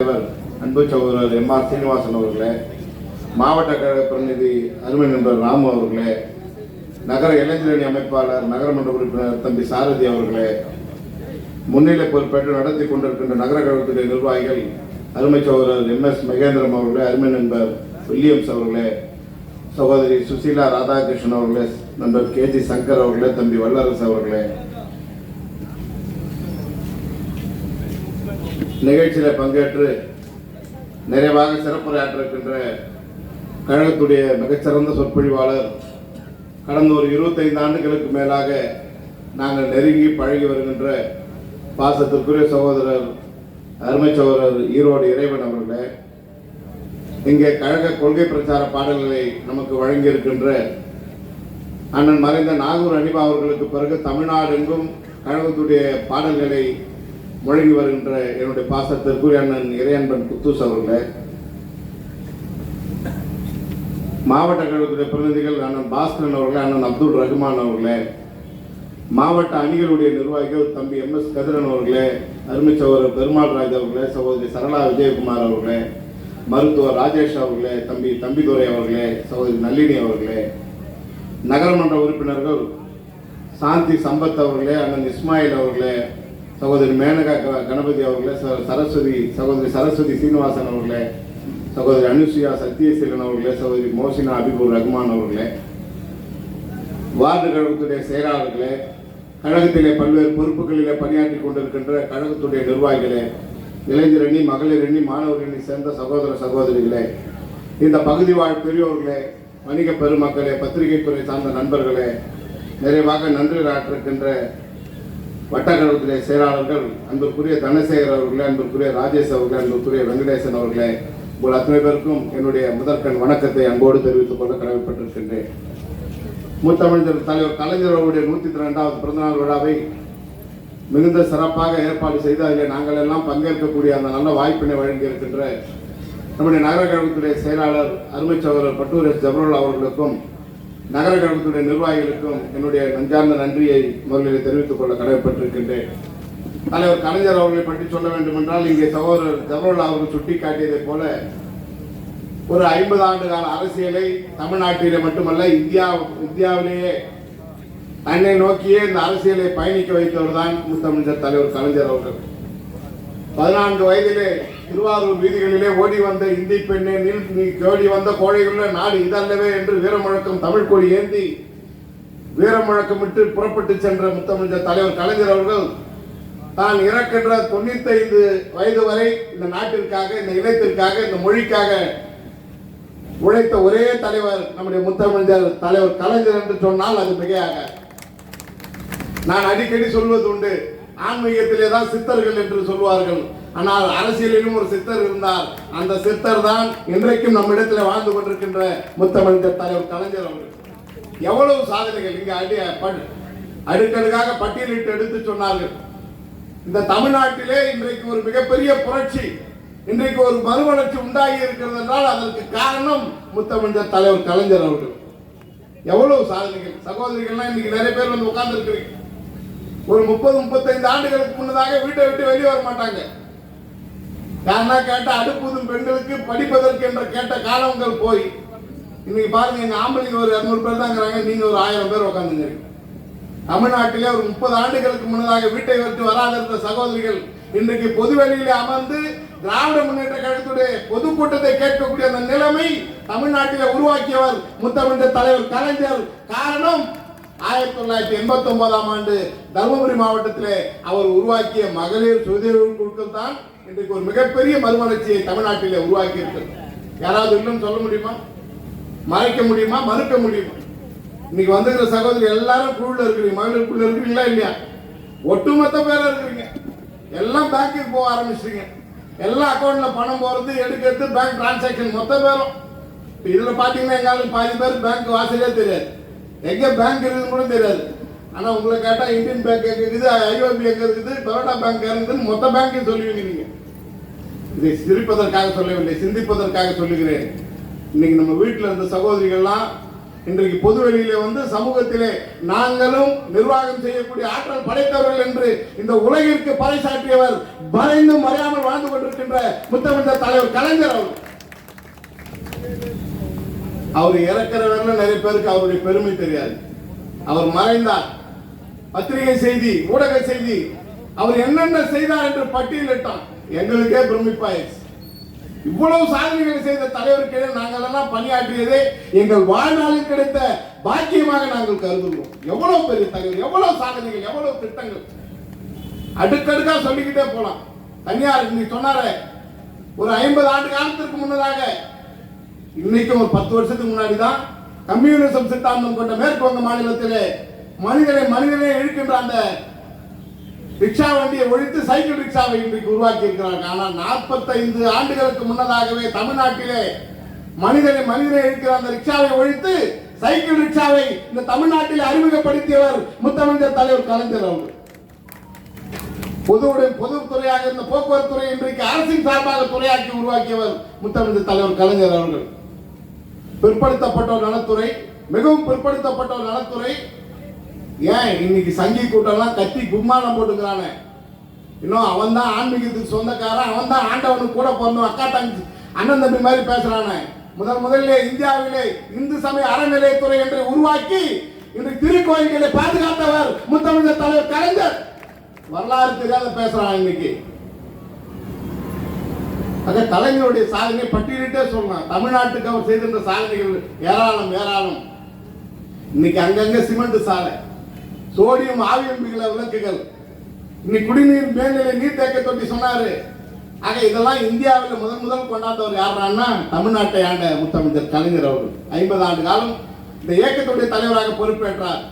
தலைவர் அன்பு சகோதரர் எம் ஆர் சீனிவாசன் அவர்களே மாவட்ட கழக பிரதிநிதி அருமை நண்பர் ராமு அவர்களே நகர இளைஞரணி அமைப்பாளர் நகரமன்ற உறுப்பினர் தம்பி சாரதி அவர்களே முன்னிலை பொறுப்பேற்று நடத்தி கொண்டிருக்கின்ற நகர கழகத்துடைய நிர்வாகிகள் அருமை சகோதரர் எம் எஸ் மகேந்திரம் அவர்களே அருமை நண்பர் வில்லியம்ஸ் அவர்களே சகோதரி சுசீலா ராதாகிருஷ்ணன் அவர்களே நண்பர் கே ஜி சங்கர் அவர்களே தம்பி வல்லரசு அவர்களே நிகழ்ச்சியில் பங்கேற்று நிறைவாக சிறப்புரையாற்றிருக்கின்ற கழகத்துடைய மிகச்சிறந்த சொற்பொழிவாளர் கடந்த ஒரு இருபத்தைந்து ஆண்டுகளுக்கு மேலாக நாங்கள் நெருங்கி பழகி வருகின்ற பாசத்திற்குரிய சகோதரர் அருமை சகோதரர் ஈரோடு இறைவன் அவர்களே இங்கே கழக கொள்கை பிரச்சார பாடல்களை நமக்கு வழங்கியிருக்கின்ற அண்ணன் மறைந்த நாகூர் அனிபா அவர்களுக்கு பிறகு தமிழ்நாடு எங்கும் கழகத்துடைய பாடல்களை முழங்கி வருகின்ற என்னுடைய பாசத்திற்குரிய அண்ணன் இறையன்பன் குத்தூஸ் அவர்களே. மாவட்ட கழகத்துடைய பிரதிநிதிகள் அண்ணன் பாஸ்கரன் அவர்களே அண்ணன் அப்துல் ரஹ்மான் அவர்களே மாவட்ட அணிகளுடைய நிர்வாகிகள் தம்பி எம் எஸ் கதிரன் அவர்களே அருமை சகோதரர் பெருமாள் ராஜ் அவர்களே சகோதரி சரளா விஜயகுமார் அவர்களே மருத்துவர் ராஜேஷ் அவர்களே தம்பி தம்பிதுரை அவர்களே சகோதரி நளினி அவர்களே நகரமன்ற உறுப்பினர்கள் சாந்தி சம்பத் அவர்களே அண்ணன் இஸ்மாயில் அவர்களே சகோதரி மேனகா கணபதி அவர்களே சரஸ்வதி சகோதரி சரஸ்வதி சீனிவாசன் அவர்களே சகோதரி அனுசுயா சத்யசீலன் அவர்களே சகோதரி மோசினா அபிபுர் ரஹ்மான் அவர்களே வார்டு கழகத்துடைய செயலாளர்களே கழகத்திலே பல்வேறு பொறுப்புகளிலே பணியாற்றி கொண்டிருக்கின்ற கழகத்துடைய நிர்வாகிகளே இளைஞரணி மகளிரணி மாணவரணி சேர்ந்த சகோதர சகோதரிகளே இந்த பகுதி வாழ் பெரியோர்களே வணிக பெருமக்களே பத்திரிகை துறை சார்ந்த நண்பர்களே நிறைவாக நன்றி ஆற்றிருக்கின்ற வட்டக்கழகத்துடைய செயலாளர்கள் அன்பிற்குரிய தனசேகர் அவர்களே அன்பிற்குரிய ராஜேஷ் அவர்களே அன்பிற்குரிய வெங்கடேசன் அவர்களே உங்கள் அத்தனை பேருக்கும் என்னுடைய முதற்கண் வணக்கத்தை அன்போடு தெரிவித்துக் கொள்ள கடமைப்பட்டிருக்கின்றேன். முத்தமிழர் தலைவர் கலைஞர் அவருடைய நூற்றி இரண்டாவது பிறந்தநாள் விழாவை மிகுந்த சிறப்பாக ஏற்பாடு செய்து அதில் நாங்கள் எல்லாம் பங்கேற்கக்கூடிய அந்த நல்ல வாய்ப்பினை வழங்கி இருக்கின்ற நம்முடைய நகர கழகத்துடைய செயலாளர் அருமை சகோதரர் பட்டூர் எஸ் ஜபருல்லா அவர்களுக்கும் நகர கழகத்துடைய நிர்வாகிகளுக்கும் என்னுடைய நஞ்சார்ந்த நன்றியை முதலில் தெரிவித்துக் கொள்ள கடமைப்பட்டிருக்கின்றேன். தலைவர் கலைஞர் அவர்களை பற்றி சொல்ல வேண்டும் என்றால் இங்கே சகோதரர் ஜவஹர்லால் அவர்கள் சுட்டிக்காட்டியதைப் போல ஒரு ஐம்பது ஆண்டு கால அரசியலை தமிழ்நாட்டிலே மட்டுமல்ல இந்தியா இந்தியாவிலேயே தன்னை நோக்கியே இந்த அரசியலை பயணிக்க வைத்தவர் தான் முத்தமிழர் தலைவர் கலைஞர் அவர்கள். பதினான்கு வயதிலே திருவாரூர் வீதிகளிலே ஓடி வந்த இந்தி பெண்ணே நில் நீ ஓடி வந்த கோழைகளுள்ள நாடு இதல்லவே என்று வீரமுழக்கம் தமிழ் கொடி ஏந்தி வீரமுழக்கமிட்டு புறப்பட்டு சென்ற முத்தமிழ் தலைவர் கலைஞர் அவர்கள் தான் இறக்கின்ற தொண்ணூத்தைந்து வயது வரை இந்த நாட்டிற்காக இந்த இனத்திற்காக இந்த மொழிக்காக உழைத்த ஒரே தலைவர் நம்முடைய முத்தமிழர் தலைவர் கலைஞர் என்று சொன்னால் அது மிகையாக. நான் அடிக்கடி சொல்வது உண்டு ஆன்மீகத்திலே தான் சித்தர்கள் என்று சொல்வார்கள். ஆனால் அரசியலிலும் ஒரு சித்தர் இருந்தார் அந்த சித்தர் தான் இன்றைக்கும் நம்மிடத்தில் வாழ்ந்து கொண்டிருக்கின்ற முத்தமிழர் தலைவர் கலைஞர் அவர்கள். எவ்வளவு சாதனைகள் இங்கே அடி அடுக்கடுக்காக பட்டியலிட்டு எடுத்து சொன்னார்கள். இந்த தமிழ்நாட்டிலே இன்றைக்கு ஒரு மிகப்பெரிய புரட்சி இன்றைக்கு ஒரு மறுமலர்ச்சி உண்டாகி இருக்கிறது என்றால் அதற்கு காரணம் முத்தமிழர் தலைவர் கலைஞர் அவர்கள். எவ்வளவு சாதனைகள் சகோதரிகள்லாம் இன்னைக்கு நிறைய பேர் வந்து உட்கார்ந்து ஒரு முப்பது முப்பத்தைந்து ஆண்டுகளுக்கு முன்னதாக வீட்டை விட்டு வெளியே வர மாட்டாங்க. யாருன்னா கேட்டால் அடுப்புதும் பெண்களுக்கு படிப்பதற்கு என்ற கேட்ட காலங்கள் போய். இன்னைக்கு பாருங்க எங்கள் ஆம்பளைங்க ஒரு இரநூறு பேர் தாங்கிறாங்க நீங்கள் ஒரு ஆயிரம் பேர் உட்காந்துங்க தமிழ்நாட்டிலே ஒரு முப்பது ஆண்டுகளுக்கு முன்னதாக வீட்டை விட்டு வராத இருந்த சகோதரிகள் இன்றைக்கு பொதுவெளியிலே அமர்ந்து திராவிட முன்னேற்ற கழகத்துடைய பொதுக்கூட்டத்தை கேட்கக்கூடிய அந்த நிலைமை தமிழ்நாட்டில உருவாக்கியவர் முத்தமிழ் தலைவர் கலைஞர். காரணம் ஆயிரத்தி தொள்ளாயிரத்தி எண்பத்தி ஒன்பதாம் ஆண்டு தருமபுரி மாவட்டத்திலே அவர் உருவாக்கிய மகளிர் சுதந்திர குழுக்கள் தான். இன்றைக்கு ஒரு மிகப்பெரிய மறுமலர்ச்சியை தமிழ்நாட்டில் உருவாக்கி இருக்கிறது யாராவது இன்னும் சொல்ல முடியுமா? மறைக்க முடியுமா? மறுக்க முடியுமா? இன்னைக்கு வந்திருக்கிற சகோதரி எல்லாரும் குழுல இருக்கிறீங்க. மகளிருக்குள்ள இருக்கிறீங்களா இல்லையா? ஒட்டுமொத்த பேர் இருக்கிறீங்க. எல்லாம் பேங்க்குக்கு போக ஆரம்பிச்சிட்டீங்க. எல்லா அக்கௌண்ட்ல பணம் போறது எடுக்கிறது பேங்க் டிரான்சாக்ஷன் மொத்த பேரும். இப்போ இதில் பார்த்தீங்கன்னா எங்காலும் பாதி பேர் பேங்க் வாசலே தெரியாது. எங்கே பேங்க் இருக்குதுன்னு கூட தெரியாது. ஆனால் உங்களை கேட்டால் இந்தியன் பேங்க் எங்க இருக்குது ஐஓபி எங்கே இருக்குது பரோடா பேங்க் இருக்குதுன்னு மொத்த பேங்க்கையும் சொல்லுவீங்க இதை சிரிப்பதற்காக சொல்லவில்லை சிந்திப்பதற்காக சொல்லுகிறேன். இன்னைக்கு நம்ம வீட்டில் இருந்த சகோதரிகள்லாம் இன்றைக்கு பொதுவெளியிலே வந்து சமூகத்திலே நாங்களும் நிர்வாகம் செய்யக்கூடிய ஆற்றல் படைத்தவர்கள் என்று இந்த உலகிற்கு பறைசாற்றியவர் மறைந்து மறையாமல் வாழ்ந்து கொண்டிருக்கின்ற முத்தமிழ் தலைவர் கலைஞர் அவர் அவர் இறக்கிறவர்கள் நிறைய பேருக்கு அவருடைய பெருமை தெரியாது. அவர் மறைந்தார். பத்திரிகை செய்தி ஊடக செய்தி அவர் என்னென்ன செய்தார் என்று பட்டியலிட்டான் எங்களுக்கே பிரமிப்பாயிடுச்சு. இவ்வளவு சாதனைகளை செய்த தலைவருக்கிடையே நாங்கள் எல்லாம் பணியாற்றியதே எங்கள் வாழ்நாளில் கிடைத்த பாக்கியமாக நாங்கள் கருதுகிறோம். எவ்வளவு பெரிய தலைவர் எவ்வளவு சாதனைகள் எவ்வளவு திட்டங்கள். அடுக்கடுக்கா சொல்லிக்கிட்டே போலாம். தனியார் நீ சொன்னாரே ஒரு ஐம்பது ஆண்டு காலத்திற்கு முன்னதாக இன்னைக்கு ஒரு பத்து வருஷத்துக்கு முன்னாடி தான் கம்யூனிசம் சித்தாந்தம் கொண்ட மேற்கு வங்க மாநிலத்திலே மனிதனை மனிதனை இழுக்கின்ற அந்த ரிக்ஷா வண்டியை ஒழித்து சைக்கிள் ரிக்ஷாவை இன்றைக்கு உருவாக்கி இருக்கிறாங்க ஆனால் நாற்பத்தைந்து ஆண்டுகளுக்கு முன்னதாகவே தமிழ்நாட்டிலே மனிதனை மனிதனை இருக்கிற அந்த ரிக்ஷாவை ஒழித்து சைக்கிள் ரிக்ஷாவை இந்த தமிழ்நாட்டில் அறிமுகப்படுத்தியவர் முத்தமிழர் தலைவர் கலைஞர் அவர்கள். பொதுவுடன் பொதுத்துறையாக இருந்த போக்குவரத்து துறை இன்றைக்கு அரசின் சார்பாக துறையாக்கி உருவாக்கியவர் முத்தமிழர் தலைவர் கலைஞர் அவர்கள். பிற்படுத்தப்பட்டோர் நலத்துறை மிகவும் பிற்படுத்தப்பட்டோர் நலத்துறை ஏன் இன்னைக்கு சங்கி கூட்டம்லாம் கத்தி கும்மாளம் போட்டுக்கிறானே? இன்னும் அவன் தான் ஆன்மீகத்துக்கு சொந்தக்காரன் அவன் தான் ஆண்டவனுக்கு கூட பிறந்தவன் அக்கா தங்கச்சி அண்ணன் தம்பி மாதிரி பேசுறானே. முதல் முதல்ல இந்தியாவிலே இந்து சமய அறநிலையத்துறை என்று உருவாக்கி இன்று திருக்கோயில்களை பாதுகாத்தவர் முத்தமிழர் தலைவர் கலைஞர். வரலாறு தெரியாத பேசுறான் இன்னைக்கு. ஆக கலைஞருடைய சாதனை பட்டியலிட்டே சொல்லலாம் தமிழ்நாட்டுக்கு அவர் செய்திருந்த சாதனைகள் ஏராளம் ஏராளம். இன்னைக்கு அங்கங்க சிமெண்ட் சாலை. சோடியம் ஆவியம்பிகள விளக்குகள். இன்னைக்கு குடிநீர் மேல்நிலை நீர்த்தேக்க தொட்டி சொன்னாரு. ஆக இதெல்லாம் இந்தியாவில் முதன் முதல் கொண்டாந்தவர் யாருன்னா தமிழ்நாட்டை ஆண்ட முத்தமிழர் கலைஞர் அவர்கள். ஐம்பது ஆண்டு காலம் இந்த இயக்கத்துடைய தலைவராக பொறுப்பேற்றார்.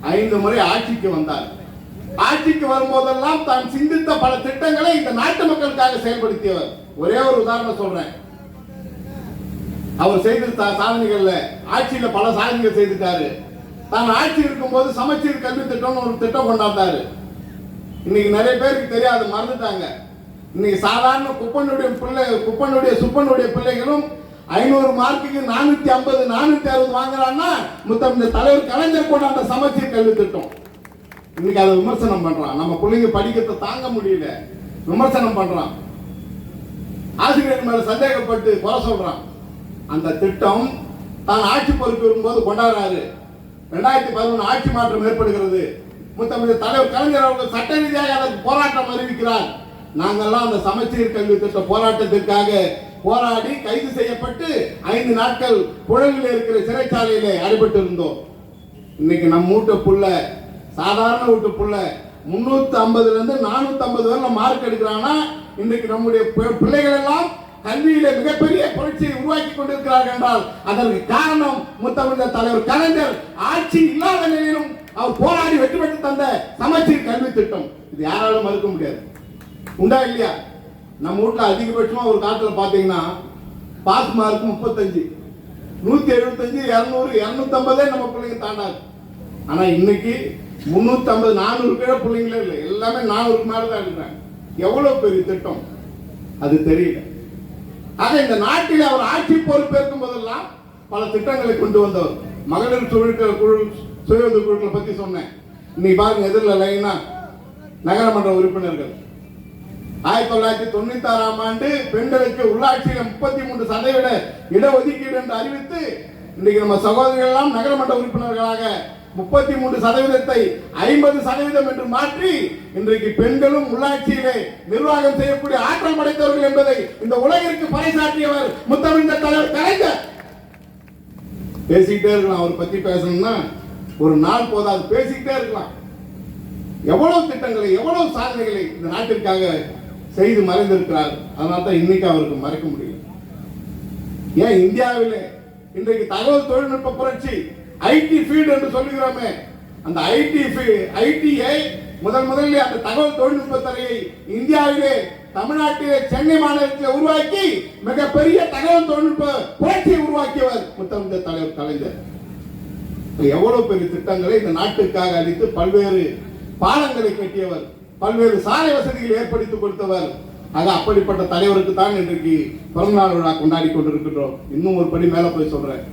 ஐந்து முறை ஆட்சிக்கு வந்தார். ஆட்சிக்கு வரும்போதெல்லாம் தான் சிந்தித்த பல திட்டங்களை இந்த நாட்டு மக்களுக்காக செயல்படுத்தியவர். ஒரே ஒரு உதாரணம் சொல்றேன். அவர் செய்த சாதனைகள்ல. ஆட்சியில பல சாதனைகள் செய்துட்டாரு. தான் ஆட்சி இருக்கும்போது சமச்சீர் கல்வி திட்டம்னு ஒரு திட்டம் கொண்டாந்தாரு. இன்னைக்கு நிறைய பேருக்கு தெரியாது மறந்துட்டாங்க. இன்னைக்கு சாதாரண குப்பனுடைய பிள்ளை குப்பனுடைய சுப்பனுடைய பிள்ளைகளும் ஐநூறு மார்க்குக்கு நானூத்தி ஐம்பது நானூத்தி அறுபது வாங்குறான்னா முத்தம் இந்த தலைவர் கலைஞர் கூட அந்த சமச்சீர் கல்வி திட்டம். இன்னைக்கு அதை விமர்சனம் பண்றான். நம்ம பிள்ளைங்க படிக்கிறத தாங்க முடியல. விமர்சனம் பண்றான். ஆசிரியர் மேல சந்தேகப்பட்டு குறை சொல்றான். அந்த திட்டம் தான் ஆட்சி பொறுப்பு இருக்கும்போது கொண்டாடுறாரு. ரெண்டாயிரத்தி பதினொன்று ஆட்சி மாற்றம் ஏற்படுகிறது. முத்தமிழ் தலைவர் கலைஞர் அவர்கள் சட்ட ரீதியாக அதற்கு போராட்டம் அறிவிக்கிறார். நாங்கெல்லாம் அந்த சமச்சீர் கல்வி திட்ட போராட்டத்திற்காக போராடி கைது செய்யப்பட்டு ஐந்து நாட்கள் புழலில் இருக்கிற சிறைச்சாலையிலே அடிபட்டு இருந்தோம் இன்னைக்கு நம்ம வீட்டு புள்ள சாதாரண வீட்டு புள்ள முன்னூத்தி ஐம்பதுல இருந்து நானூத்தி ஐம்பது வரை மார்க் எடுக்கிறான்னா இன்னைக்கு நம்முடைய பி- பிள்ளைகள் எல்லாம் கல்வியில மிகப்பெரிய புரட்சியை உருவாக்கி கொண்டிருக்கிறார்கள் என்றால் அதற்கு காரணம் முத்தமிழர் தலைவர் கலைஞர் ஆட்சி இல்லாத நிலையிலும் அவர் போராடி வெற்றி பெற்று தந்த சமச்சீர் கல்வி திட்டம். இது யாராலும் மறுக்க முடியாது. உண்டா இல்லையா? நம்ம வீட்டுல அதிகபட்சமா ஒரு காலத்துல பாத்தீங்கன்னா பாஸ் மார்க் முப்பத்தஞ்சு. நூத்தி எழுபத்தஞ்சு இருநூறு இருநூத்தி ஐம்பதே நம்ம பிள்ளைங்க தாண்டாது. ஆனா இன்னைக்கு முன்னூத்தி ஐம்பது நானூறு கீழே பிள்ளைங்களே இல்லை. எல்லாமே நானூறுக்கு மேல தான் இருக்கிறாங்க. எவ்வளவு பெரிய திட்டம்? அது தெரியல. ஆக இந்த நாட்டில் அவர் ஆட்சி பொறுப்பேற்கும் போதெல்லாம் பல திட்டங்களை கொண்டு வந்தவர். மகளிர் சுழுக்கள் குழு சுய குழுக்களை பத்தி சொன்னேன். இன்னைக்கு பாருங்க எதிரில் லைனா நகரமன்ற உறுப்பினர்கள். ஆயிரத்தி தொள்ளாயிரத்தி தொண்ணூத்தி ஆறாம் ஆண்டு பெண்களுக்கு உள்ளாட்சியில முப்பத்தி மூன்று சதவீத இடஒதுக்கீடு என்று அறிவித்து இன்னைக்கு நம்ம சகோதரிகள் எல்லாம் நகரமன்ற உறுப்பினர்களாக முப்பத்தி மூன்று சதவீதத்தை ஐம்பது சதவீதம் என்று மாற்றி இன்றைக்கு பெண்களும் உள்ளாட்சியிலே நிர்வாகம் செய்யக்கூடிய ஆற்றல் படைத்தவர்கள் என்பதை இந்த உலகிற்கு பறைசாற்றியவர் முத்தமிழ்ந்த தலைவர் கலைஞர். பேசிக்கிட்டே இருக்கலாம் அவரை பத்தி பேசணும்னா ஒரு நாள் போதாது பேசிக்கிட்டே இருக்கலாம். எவ்வளவு திட்டங்களை எவ்வளவு சாதனைகளை இந்த நாட்டிற்காக செய்து மறைந்திருக்கிறார் அதனால தான் இன்னைக்கு அவருக்கு மறைக்க முடியும். ஏன் இந்தியாவிலே இன்றைக்கு தகவல் தொழில்நுட்ப புரட்சி ஐடி ஃபீல்டு என்று சொல்லுகிறோமே அந்த ஐடி ஐடிஐ முதல் முதலில் அந்த தகவல் தொழில்நுட்ப துறையை இந்தியாவிலே தமிழ்நாட்டிலே சென்னை மாநிலத்தில் உருவாக்கி மிகப்பெரிய தகவல் தொழில்நுட்ப புரட்சியை உருவாக்கியவர் முத்தமிழ் தலைவர் கலைஞர். எவ்வளவு பெரிய திட்டங்களை இந்த நாட்டுக்காக அளித்து பல்வேறு பாலங்களை கட்டியவர் பல்வேறு சாலை வசதிகளை ஏற்படுத்தி கொடுத்தவர். அது அப்படிப்பட்ட தலைவருக்கு தான் இன்றைக்கு பிறந்தநாள் விழா கொண்டாடி கொண்டிருக்கின்றோம். இன்னும் ஒரு படி மேல போய் சொல்றேன்.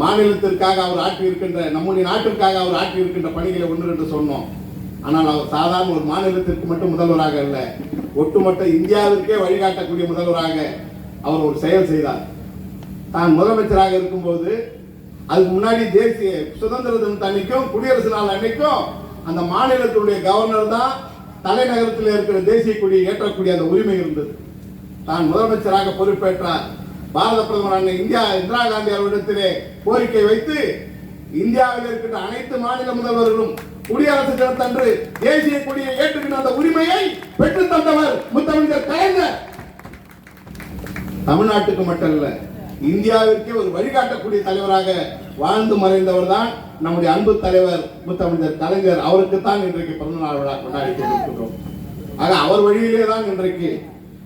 மாநிலத்திற்காக அவர் ஆற்றி இருக்கின்ற நம்முடைய நாட்டிற்காக அவர் ஆற்றி இருக்கின்ற பணிகளை ஒன்று என்று சொன்னோம். ஆனால் அவர் சாதாரண ஒரு மாநிலத்திற்கு மட்டும் முதல்வராக அல்ல ஒட்டுமொத்த இந்தியாவிற்கே வழிகாட்டக்கூடிய முதல்வராக அவர் ஒரு செயல் செய்தார். தான் முதலமைச்சராக இருக்கும்போது அதுக்கு முன்னாடி தேசிய சுதந்திர தினத்து அன்னைக்கும் குடியரசு நாள் அன்னைக்கும் அந்த மாநிலத்தினுடைய கவர்னர் தான் தலைநகரத்தில் இருக்கிற தேசிய கொடியை ஏற்றக்கூடிய அந்த உரிமை இருந்தது. தான் முதலமைச்சராக பொறுப்பேற்றார். பாரத பிரதமரான இந்தியா இந்திரா காந்தி அவரிடத்திலே கோரிக்கை வைத்து இந்தியாவில் இருக்கின்ற அனைத்து மாநில முதல்வர்களும் குடியரசு தினத்தன்று தேசிய கொடியை ஏற்றுகின்ற அந்த உரிமையை பெற்று தந்தவர் முத்தமிழர் கலைஞர். தமிழ்நாட்டுக்கு மட்டுமல்ல இந்தியாவிற்கே ஒரு வழிகாட்டக்கூடிய தலைவராக வாழ்ந்து மறைந்தவர் தான் நம்முடைய அன்பு தலைவர் முத்தமிழர் கலைஞர். அவருக்கு தான் இன்றைக்கு பிறந்த நாள் விழா கொண்டாடி கொண்டிருக்கிறோம் ஆக அவர் வழியிலே தான் இன்றைக்கு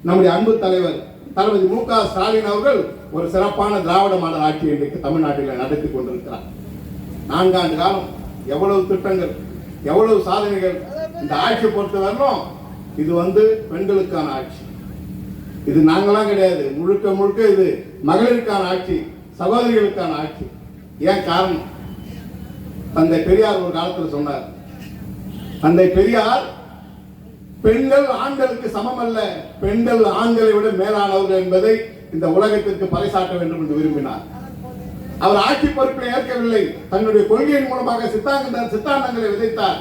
நம்முடைய அன்பு தலைவர் தளபதி மு க ஸ்டாலின் அவர்கள் ஒரு சிறப்பான திராவிட மாடல் ஆட்சி இன்றைக்கு தமிழ்நாட்டில் நடத்தி கொண்டிருக்கிறார். நான்காண்டு காலம் எவ்வளவு திட்டங்கள் எவ்வளவு சாதனைகள் இந்த ஆட்சியை பொறுத்த வரணும் இது வந்து பெண்களுக்கான ஆட்சி. இது நாங்களாம் கிடையாது முழுக்க முழுக்க இது மகளிருக்கான ஆட்சி சகோதரிகளுக்கான ஆட்சி. ஏன் காரணம்? தந்தை பெரியார் ஒரு காலத்தில் சொன்னார் தந்தை பெரியார் பெண்கள் ஆண்களுக்கு சமம் அல்ல பெண்கள் ஆண்களை விட மேலானவர்கள் என்பதை இந்த உலகத்திற்கு பறைசாட்ட வேண்டும் என்று விரும்பினார். அவர் ஆட்சி பொறுப்பை ஏற்கவில்லை. தன்னுடைய கொள்கையின் மூலமாக சித்தாந்த சித்தாந்தங்களை விதைத்தார்.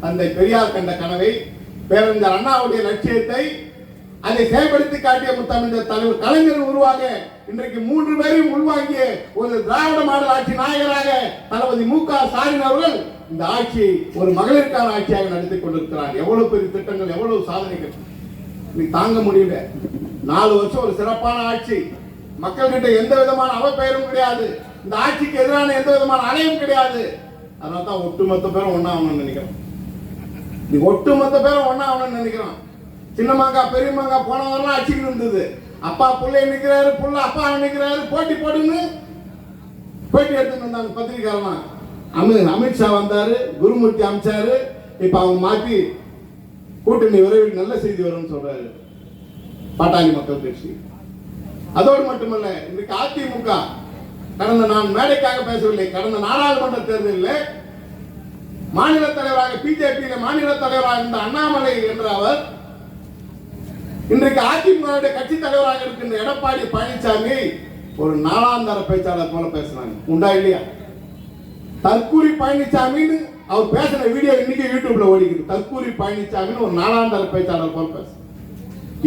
தந்தை பெரியார் கண்ட கனவை பேரறிஞர் அண்ணாவுடைய லட்சியத்தை அதை செயல்படுத்தி காட்டிய முத்தமிழர் தலைவர் கலைஞர் உருவாக இன்றைக்கு மூன்று பேரையும் உள்வாங்கிய ஒரு திராவிட மாடல் ஆட்சி நாயகராக தளபதி மு க ஸ்டாலின் அவர்கள் இந்த ஆட்சியை ஒரு மகளிருக்கான ஆட்சியாக நடத்தி கொண்டிருக்கிறார். எவ்வளவு பெரிய திட்டங்கள் எவ்வளவு சாதனைகள். நீ தாங்க முடியல. நாலு வருஷம் ஒரு சிறப்பான ஆட்சி. மக்கள்கிட்ட எந்த விதமான அவப்பெயரும் கிடையாது. இந்த ஆட்சிக்கு எதிரான எந்த விதமான அணையும் கிடையாது. அதனால தான் ஒட்டுமொத்த பேரும் ஒன்னா ஆகணும்னு நினைக்கிறோம். நீ ஒட்டுமொத்த பேரும் ஒன்னா ஆகணும்னு நினைக்கிறோம். சின்ன மாங்கா பெரிய மாங்கா போனவரெல்லாம் அடிச்சுக்கிட்டு இருந்தது. அப்பா பிள்ளை நிற்கிறாரு புள்ள அப்பா நிற்கிறாரு போட்டி போடுன்னு போட்டி எடுத்துட்டு வந்தாங்க பத்திரிக்கையாளர்லாம் அமித் அமித்ஷா வந்தாரு குருமூர்த்தி அமிச்சாரு. இப்ப அவங்க மாத்தி கூட்டணி விரைவில் நல்ல செய்தி வரும்னு சொல்றாரு. பாட்டாளி மக்கள் கட்சி. அதோடு மட்டுமல்ல இன்றைக்கு அதிமுக கடந்த நான் மேடைக்காக பேசவில்லை கடந்த நாடாளுமன்ற தேர்தலில் மாநில தலைவராக பிஜேபியில் மாநில தலைவராக இருந்த அண்ணாமலை என்ற அவர் இன்றைக்கு அதிமுக கட்சி தலைவராக இருக்கின்ற எடப்பாடி பழனிசாமி ஒரு நாலாந்தர பேச்சாளர் போல பேசுறாங்க. உண்டா இல்லையா? தற்கூரி பழனிசாமின்னு அவர் பேசின வீடியோ இன்னைக்கு யூடியூப்ல ஓடிக்குது. தற்கூரி பழனிசாமின்னு ஒரு நாலாந்தர பேச்சாளர் போல பேச.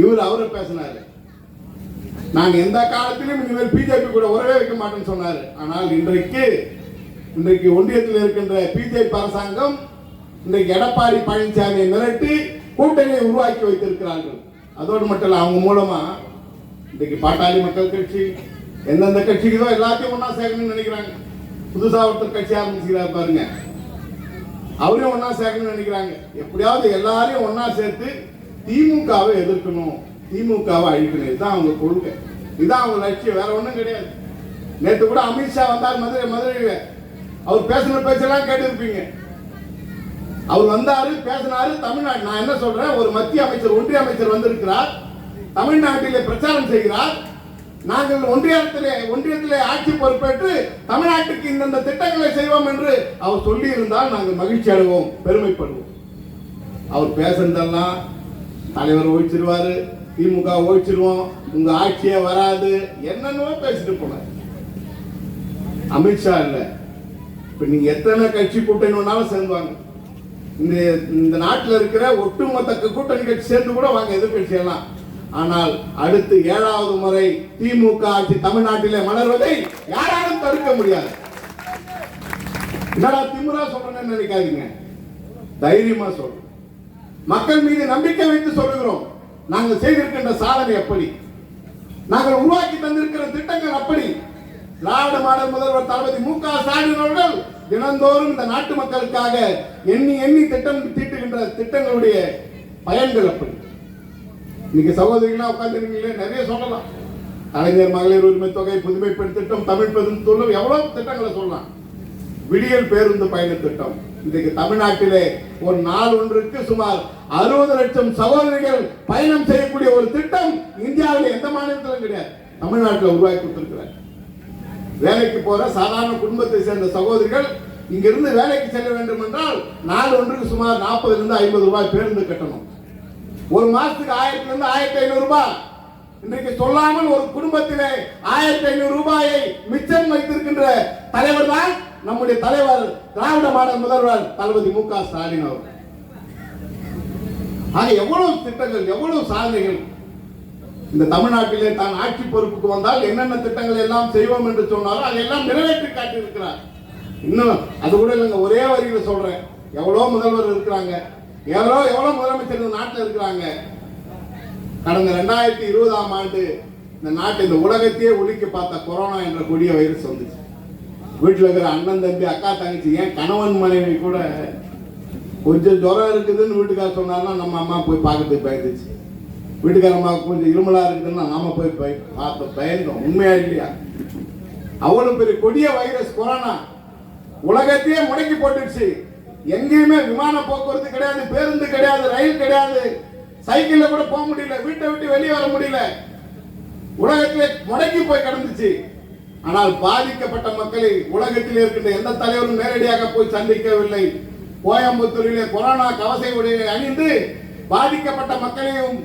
இவர் அவரை பேசினாரு. நாங்க எந்த காலத்திலும் இனிமேல் பிஜேபி கூட உறவே வைக்க மாட்டேன்னு சொன்னாரு. ஆனால் இன்றைக்கு இன்றைக்கு ஒன்றியத்தில் இருக்கின்ற பிஜேபி அரசாங்கம் இன்றைக்கு எடப்பாடி பழனிசாமியை மிரட்டி கூட்டணியை உருவாக்கி வைத்திருக்கிறார்கள். அதோடு மட்டும் இல்லை அவங்க மூலமா இன்றைக்கு பாட்டாளி மக்கள் கட்சி எந்தெந்த கட்சிக்குதோ எல்லாத்தையும் ஒன்றா சேர்க்கணும்னு நினைக்கிறாங்க. புதுசாக ஒருத்தர் கட்சி ஆரம்பிச்சுக்கிறார் பாருங்க. அவரையும் ஒன்றா சேர்க்கணும்னு நினைக்கிறாங்க. எப்படியாவது எல்லாரையும் ஒன்றா சேர்த்து திமுகவை எதிர்க்கணும். திமுகவை அழிக்கணும். இதுதான் அவங்க கொள்கை. இதுதான் அவங்க லட்சியம். வேற ஒன்றும் கிடையாது. நேற்று கூட அமித்ஷா வந்தார் மதுரை மதுரையில். அவர் பேசுகிற பேச்செல்லாம் கேட்டிருப்பீங்க. அவர் வந்தாரு பேசினாரு. தமிழ்நாடு நான் என்ன சொல்றேன்? ஒரு மத்திய அமைச்சர் ஒன்றிய அமைச்சர் வந்திருக்கிறார். தமிழ்நாட்டிலே பிரச்சாரம் செய்கிறார். நாங்கள் ஒன்றியத்திலே ஒன்றியத்திலே ஆட்சி பொறுப்பேற்று தமிழ்நாட்டுக்கு இந்தந்த திட்டங்களை செய்வோம் என்று அவர் சொல்லி இருந்தால் நாங்கள் மகிழ்ச்சி அடைவோம் பெருமைப்படுவோம். அவர் பேசுறதெல்லாம் தலைவர் ஒழிச்சிருவாரு திமுக ஒழிச்சிருவோம் உங்க ஆட்சியே வராது என்னென்னவோ பேசிட்டு போனார். அமித்ஷா இல்ல. இப்ப நீங்க எத்தனை கட்சி கூட்டணி வேணாலும் சேர்ந்துவாங்க. இந்த இந்த நாட்டில் இருக்கிற ஒட்டுமொத்த கூட்டணி கட்சி சேர்ந்து கூட வாங்க எதிர்கட்சி செய்யலாம் ஆனால் அடுத்து ஏழாவது முறை திமுக ஆட்சி தமிழ்நாட்டிலே மலர்வதை யாராலும் தடுக்க முடியாது. என்னடா திமுறா சொல்றேன்னு நினைக்காதீங்க. தைரியமா சொல்றோம் மக்கள் மீது நம்பிக்கை வைத்து சொல்லுகிறோம். நாங்கள் செய்திருக்கின்ற சாதனை எப்படி நாங்கள் உருவாக்கி தந்திருக்கிற திட்டங்கள் அப்படி. திராவிட மாடல் முதல்வர் தளபதி மு க ஸ்டாலின் அவர்கள் தினந்தோறும் இந்த நாட்டு மக்களுக்காக எண்ணி எண்ணி திட்டம் தீட்டுகின்ற திட்டங்களுடைய பயன்கள் அப்படி. இன்னைக்கு சகோதரிகளா உட்காந்துருக்கீங்களே நிறைய சொல்லலாம். கலைஞர் மகளிர் உரிமை தொகை புதுமை பெண் திட்டம் தமிழ் பெரும் சொல்லும் எவ்வளவு திட்டங்களை சொல்லலாம். விடியல் பேருந்து பயண திட்டம். இன்றைக்கு தமிழ்நாட்டிலே ஒரு நாள் ஒன்றுக்கு சுமார் அறுபது லட்சம் சகோதரிகள் பயணம் செய்யக்கூடிய ஒரு திட்டம் இந்தியாவில் எந்த மாநிலத்திலும் கிடையாது. தமிழ்நாட்டில் உருவாக்கி கொடுத்திருக்கிறார். வேலைக்கு போற சாதாரண குடும்பத்தை சேர்ந்த சகோதரிகள் இங்கிருந்து வேலைக்கு செல்ல வேண்டும் என்றால் நாள் ஒன்றுக்கு சுமார் நாற்பதுல இருந்து ஐம்பது ரூபாய் பேருந்து கட்டணும். ஒரு மாசத்துக்கு ஆயிரத்திலிருந்து ஆயிரத்தி ஐநூறு ரூபாய். இன்றைக்கு சொல்லாமல் ஒரு குடும்பத்திலே ஆயிரத்தி ஐநூறு ரூபாயை மிச்சம் வைத்திருக்கின்ற தலைவர் தான் நம்முடைய தலைவர் திராவிட மாடல் முதல்வர் தளபதி மு க ஸ்டாலின் அவர்கள். ஆக எவ்வளவு திட்டங்கள் எவ்வளவு சாதனைகள் இந்த தமிழ்நாட்டிலே தான் ஆட்சி பொறுப்புக்கு வந்தால் என்னென்ன திட்டங்கள் எல்லாம் செய்வோம் என்று சொன்னாலும் அதையெல்லாம் நிறைவேற்றி காட்டியிருக்கிறார். இன்னும் அது கூட இல்லைங்க ஒரே வரியில் சொல்றேன். எவ்வளோ முதல்வர் இருக்கிறாங்க எவ்வளோ எவ்வளோ முதலமைச்சர் இந்த நாட்டில் இருக்கிறாங்க. கடந்த ரெண்டாயிரத்தி இருபதாம் ஆண்டு இந்த நாட்டு இந்த உலகத்தையே ஒழிக்க பார்த்த கொரோனா என்ற கொடிய வைரஸ் வந்துச்சு. வீட்டில் இருக்கிற அண்ணன் தம்பி அக்கா தங்கச்சி ஏன் கணவன் மனைவி கூட கொஞ்சம் ஜுரம் இருக்குதுன்னு வீட்டுக்கார சொன்னார்னா நம்ம அம்மா போய் பார்க்கறதுக்கு பயந்துச்சு. வீட்டுக்கார கொஞ்சம் இருமலா இருக்குதுன்னா நாம போய் பய பார்த்து பயந்தோம் உண்மையா இல்லையா? அவ்வளவு பெரிய கொடிய வைரஸ் கொரோனா. உலகத்தையே முடக்கி போட்டுடுச்சு. எங்கேயுமே விமான போக்குவரத்து கிடையாது பேருந்து கிடையாது ரயில் கிடையாது. சைக்கிள்ல கூட போக முடியல வீட்டை விட்டு வெளியே வர முடியல. உலகத்திலே முடக்கி போய் கிடந்துச்சு. ஆனால் பாதிக்கப்பட்ட மக்களை உலகத்தில் இருக்கின்ற எந்த தலைவரும் நேரடியாக போய் சந்திக்கவில்லை. கோயம்புத்தூரிலே கொரோனா கவசை உடைய அணிந்து பாதிக்கப்பட்ட மக்களையும்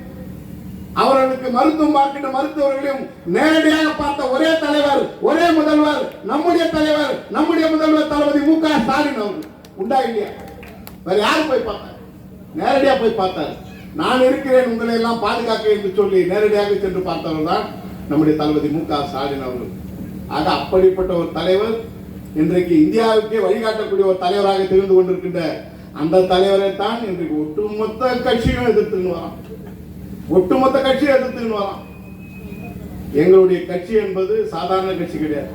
அவர்களுக்கு மருத்துவம் பார்க்கின்ற மருத்துவர்களையும் நேரடியாக பார்த்த ஒரே தலைவர் ஒரே முதல்வர் நம்முடைய தலைவர் நம்முடைய முதல்வர் தளபதி மு க ஸ்டாலின் அவர்கள். உண்டா இல்லையா வேற யார் போய் பார்த்தார்? நேரடியா போய் பார்த்தார். நான் இருக்கிறேன் உங்களை எல்லாம் பாதுகாக்க என்று சொல்லி நேரடியாக சென்று பார்த்தவர் தான் நம்முடைய தளபதி மு க ஸ்டாலின் அவர்கள். ஆக அப்படிப்பட்ட ஒரு தலைவர் இன்றைக்கு இந்தியாவுக்கே வழிகாட்டக்கூடிய ஒரு தலைவராக திகழ்ந்து கொண்டிருக்கின்ற அந்த தலைவரை தான் இன்றைக்கு ஒட்டுமொத்த கட்சியும் எதிர்த்துன்னு வரான் ஒட்டுமொத்த கட்சியை எதிர்த்துன்னு வரலாம் எங்களுடைய கட்சி என்பது சாதாரண கட்சி கிடையாது.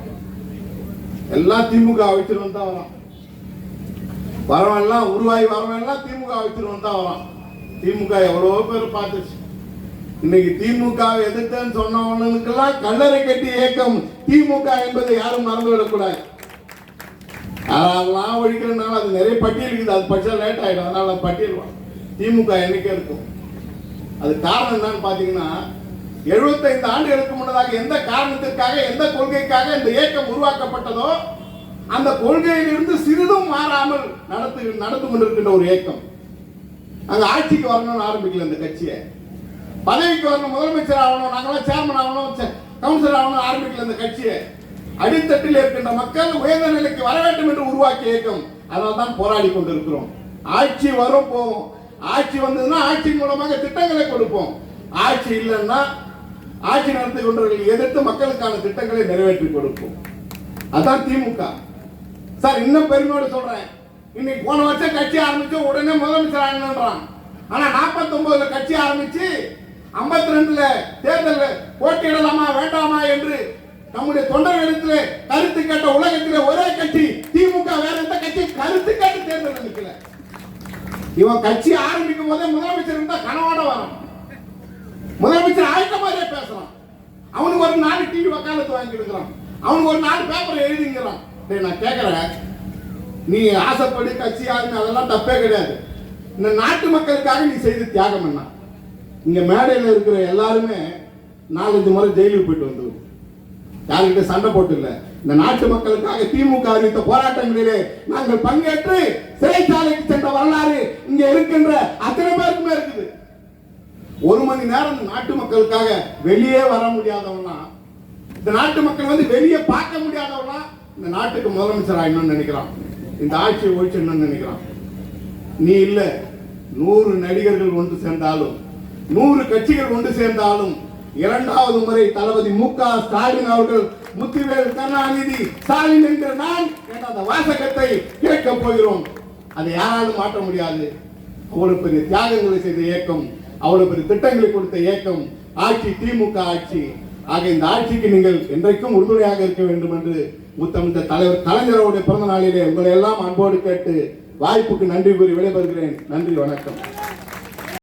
எல்லாம் திமுக வச்சிருவன் தான் வரான் வரவெல்லாம் உருவாகி வரவெல்லாம் திமுக வச்சிருவன் தான் வரான் திமுக எவ்வளவோ பேர் பார்த்துச்சு. இன்னைக்கு திமுக எதிர்த்தேன்னு சொன்னவனுக்கெல்லாம் கல்லறை கட்டி இயக்கம் திமுக என்பதை யாரும் மறந்துவிடக்கூடாது. அதெல்லாம் ஒழிக்கிறதுனால அது நிறைய பட்டியல் இருக்குது. அது பட்சம் லேட் ஆகிடும் அதனால பட்டியல் திமுக என்னைக்கே இருக்கும். அது காரணம் என்னன்னு பார்த்தீங்கன்னா எழுபத்தைந்து ஆண்டுகளுக்கு முன்னதாக எந்த காரணத்திற்காக எந்த கொள்கைக்காக இந்த இயக்கம் உருவாக்கப்பட்டதோ அந்த கொள்கையிலிருந்து சிறிதும் மாறாமல் நடத்து நடந்து கொண்டிருக்கின்ற ஒரு இயக்கம். அங்க ஆட்சிக்கு வரணும்னு ஆரம்பிக்கல இந்த கட்சியை. பதவிக்கு வரணும் முதலமைச்சர் ஆகணும் நாங்களாம் சேர்மன் ஆகணும் கவுன்சிலர் ஆகணும் ஆரம்பிக்கல இந்த கட்சியை. அடித்தட்டில் இருக்கின்ற மக்கள் உயர்ந்த நிலைக்கு வர வேண்டும் என்று உருவாக்கிய இயக்கம். அதனால தான் போராடி கொண்டிருக்கிறோம். ஆட்சி வரும் போவோம் ஆட்சி வந்ததுன்னா ஆட்சியின் மூலமாக திட்டங்களை கொடுப்போம். ஆட்சி இல்லைன்னா ஆட்சி நடத்தி கொண்டவர்களை எதிர்த்து மக்களுக்கான திட்டங்களை நிறைவேற்றி கொடுப்போம். அதான் திமுக. சார் இன்னும் பெருமையோட சொல்றேன். இன்னைக்கு போன வருஷம் கட்சி ஆரம்பிச்சு உடனே முதலமைச்சர் ஆகணுன்றான் ஆனா 49 கட்சி ஆரம்பிச்சு 52 ரெண்டுல தேர்தலில் போட்டியிடலாமா வேண்டாமா என்று நம்முடைய தொண்டர்களிடத்தில் கருத்து கேட்ட உலகத்தில் ஒரே கட்சி திமுக. வேற எந்த கட்சி கருத்து கேட்டு தேர்தல் நிற்கல இவன் கட்சி ஆரம்பிக்கும் போதே முதலமைச்சர் இருந்தா கனவோட வரும் முதலமைச்சர் ஆயிட்ட மாதிரியே பேசுறான். அவனுக்கு ஒரு நாலு டிவி வக்காலத்து வாங்கி கொடுக்குறான். அவனுக்கு ஒரு நாலு பேப்பர் எழுதிங்கிறான். டேய் நான் கேட்கறேன் நீ ஆசைப்படி கட்சி ஆகுன்னு அதெல்லாம் தப்பே கிடையாது. இந்த நாட்டு மக்களுக்காக நீ செய்து தியாகம் என்ன? இங்க மேடையில் இருக்கிற எல்லாருமே நாலஞ்சு முறை ஜெயிலுக்கு போயிட்டு வந்துடும் யாருக்கிட்ட சண்டை போட்டு இல்லை. இந்த நாட்டு மக்களுக்காக திமுக அறிவித்த போராட்டங்களிலே நாங்கள் பங்கேற்று சிறைச்சாலைக்கு சென்ற வரலாறு இங்கே இருக்கின்ற அத்தனை பேருக்குமே இருக்குது. ஒரு மணி நேரம் நாட்டு மக்களுக்காக வெளியே வர முடியாதவனா? இந்த நாட்டு மக்கள் வந்து வெளியே பார்க்க முடியாதவனா? இந்த நாட்டுக்கு முதலமைச்சர் ஆகணும்னு நினைக்கிறான். இந்த ஆட்சியை ஒழிச்சிடணும்னு நினைக்கிறான். நீ இல்ல. நூறு நடிகர்கள் ஒன்று சேர்ந்தாலும் நூறு கட்சிகள் ஒன்று சேர்ந்தாலும் இரண்டாவது முறை தளபதி மு க ஸ்டாலின் அவர்கள் முத்திவேல் கருணாநிதி ஸ்டாலின் என்ற நான் என்ற அந்த வாசகத்தை கேட்க போகிறோம். அதை யாராலும் மாற்ற முடியாது. அவ்வளவு பெரிய தியாகங்களை செய்த இயக்கம் அவ்வளவு பெரிய திட்டங்களை கொடுத்த இயக்கம் ஆட்சி திமுக ஆட்சி. ஆக இந்த ஆட்சிக்கு நீங்கள் என்றைக்கும் உறுதுணையாக இருக்க வேண்டும் என்று முத்தமிழ்ந்த தலைவர் கலைஞருடைய பிறந்த நாளிலே உங்களை எல்லாம் அன்போடு கேட்டு வாய்ப்புக்கு நன்றி கூறி விடைபெறுகிறேன். நன்றி வணக்கம்.